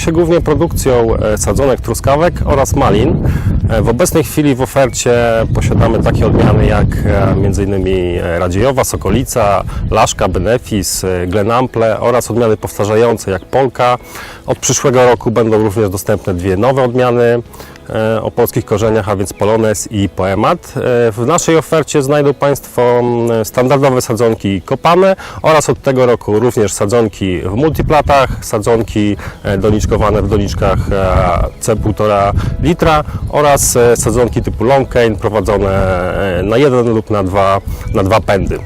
Się głównie produkcją e, sadzonek truskawek oraz malin. E, W obecnej chwili w ofercie posiadamy takie odmiany jak e, m.in. Radziejowa, Sokolica, Laszka, Benefis, Glenample oraz odmiany powtarzające jak Polka. Od przyszłego roku będą również dostępne dwie nowe odmiany o polskich korzeniach, a więc Polones i Poemat. E, W naszej ofercie znajdą Państwo standardowe sadzonki kopane oraz od tego roku również sadzonki w multiplatach, sadzonki e, doniczkowane w doniczkach e, C1,5 litra oraz e, sadzonki typu long cane prowadzone e, na jeden lub na dwa, na dwa pędy.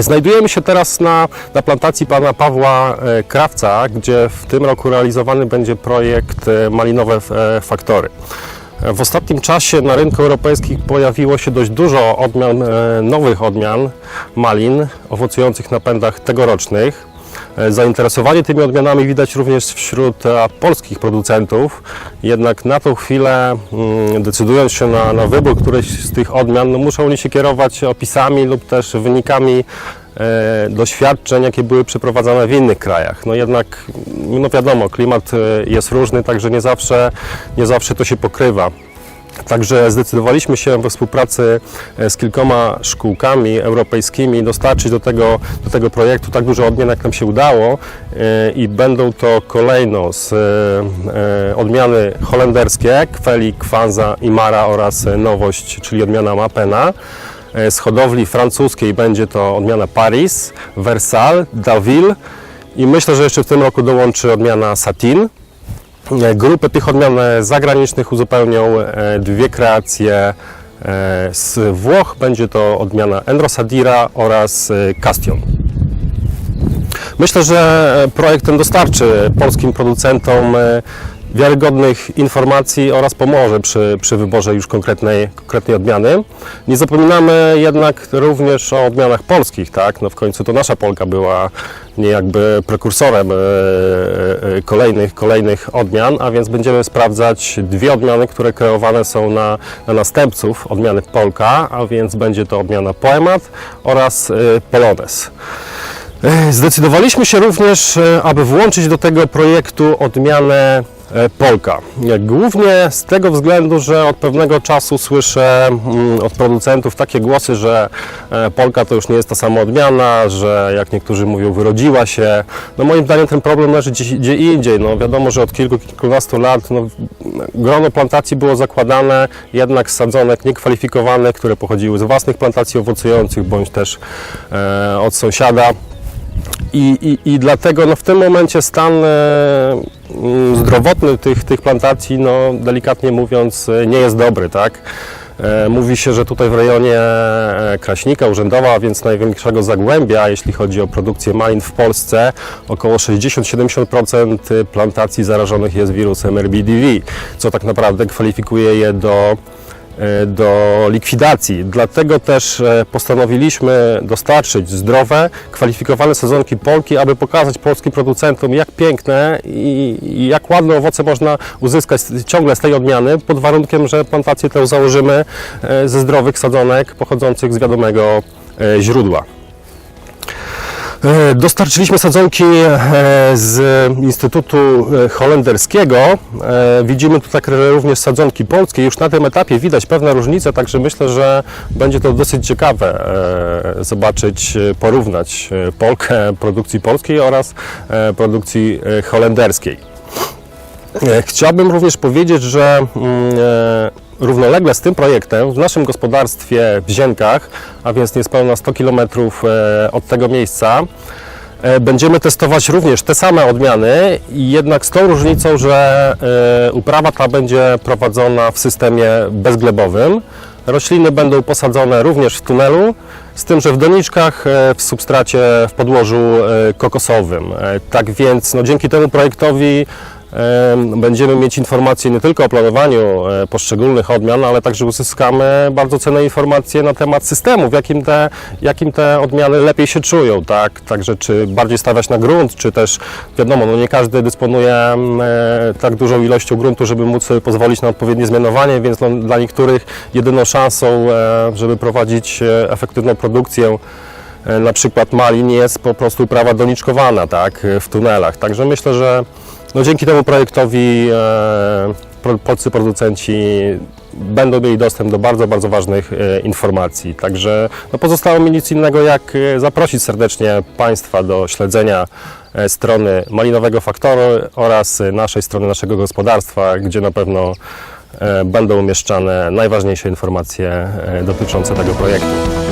Znajdujemy się teraz na, na plantacji pana Pawła e, Krawca, gdzie w tym roku realizowany będzie projekt e, Malinowe e, Faktory. W ostatnim czasie na rynku europejskim pojawiło się dość dużo odmian, nowych odmian malin owocujących na pędach tegorocznych. E, Zainteresowanie tymi odmianami widać również wśród e, polskich producentów, jednak na tą chwilę, mm, decydując się na, na wybór którejś z tych odmian, no muszą oni się kierować opisami lub też wynikami e, doświadczeń, jakie były przeprowadzane w innych krajach. No jednak, no wiadomo, klimat jest różny, także nie zawsze, nie zawsze to się pokrywa. Także zdecydowaliśmy się we współpracy e, z kilkoma szkółkami europejskimi dostarczyć do tego, do tego projektu tak dużo odmian, jak nam się udało e, i będą to kolejno z e, odmiany holenderskie, Kweli, Kwanza i Mara oraz nowość, czyli odmiana Mapena. Z hodowli francuskiej będzie to odmiana Paris, Versal, Daville i myślę, że jeszcze w tym roku dołączy odmiana Satin. E, Grupę tych odmian zagranicznych uzupełnią e, dwie kreacje e, z Włoch. Będzie to odmiana Enrosadira oraz Castion. Myślę, że projekt ten dostarczy polskim producentom wiarygodnych informacji oraz pomoże przy, przy wyborze już konkretnej, konkretnej odmiany. Nie zapominamy jednak również o odmianach polskich, tak? No w końcu to nasza Polka była nie jakby prekursorem e, e, kolejnych, kolejnych odmian, a więc będziemy sprawdzać dwie odmiany, które kreowane są na, na następców odmiany Polka, a więc będzie to odmiana Poemat oraz e, Polones. E, Zdecydowaliśmy się również, e, aby włączyć do tego projektu odmianę e, Polka. E, Głównie z tego względu, że od pewnego czasu słyszę mm, od producentów takie głosy, że e, Polka to już nie jest ta sama odmiana, że jak niektórzy mówią, wyrodziła się. No moim zdaniem ten problem leży gdzie indziej. No wiadomo, że od kilku, kilkunastu lat no, grono plantacji było zakładane jednak z sadzonek niekwalifikowanych, które pochodziły z własnych plantacji owocujących bądź też e, od sąsiada. I, i, I dlatego no, w tym momencie stan e, mm, zdrowotny tych, tych plantacji, no, delikatnie mówiąc, e, nie jest dobry. Tak? E, Mówi się, że tutaj w rejonie Kraśnika, Urzędowa, więc największego zagłębia, jeśli chodzi o produkcję malin w Polsce, około 60-70% plantacji zarażonych jest wirusem RBDV, co tak naprawdę kwalifikuje je do do likwidacji. Dlatego też e, postanowiliśmy dostarczyć zdrowe, kwalifikowane sezonki Polki, aby pokazać polskim producentom, jak piękne i jak ładne owoce można uzyskać ciągle z tej odmiany, pod warunkiem, że plantację tę założymy e, ze zdrowych sadzonek pochodzących z wiadomego e, źródła. E, Dostarczyliśmy sadzonki e, z Instytutu e, Holenderskiego. Widzimy tu tak również sadzonki polskie. Już na tym etapie widać pewne różnice, także myślę, że będzie to dosyć ciekawe zobaczyć, porównać Polkę produkcji polskiej oraz produkcji holenderskiej. Chciałbym również powiedzieć, że mm, równolegle z tym projektem w naszym gospodarstwie w Zienkach, a więc niespełna 100 km e, od tego miejsca, e, będziemy testować również te same odmiany, jednak z tą różnicą, że e, uprawa ta będzie prowadzona w systemie bezglebowym. Rośliny będą posadzone również w tunelu, z tym, że w doniczkach, w substracie, w podłożu kokosowym. Tak więc no, dzięki temu projektowi będziemy mieć informacje nie tylko o planowaniu e, poszczególnych odmian, ale także uzyskamy bardzo cenne informacje na temat systemu, w jakim te, jakim te odmiany lepiej się czują, tak? Także czy bardziej stawiać na grunt, czy też wiadomo, no nie każdy dysponuje e, tak dużą ilością gruntu, żeby móc pozwolić na odpowiednie zmianowanie, więc no, dla niektórych jedyną szansą, e, żeby prowadzić efektywną produkcję na przykład malin jest po prostu uprawa doniczkowana, tak, w tunelach. Także myślę, że No, dzięki temu projektowi e, polscy producenci będą mieli dostęp do bardzo, bardzo ważnych e, informacji. Także no, pozostało mi nic innego, jak e, zaprosić serdecznie Państwa do śledzenia strony Malinowego Faktoru oraz naszej strony naszego gospodarstwa, gdzie na pewno będą umieszczane najważniejsze informacje dotyczące tego projektu.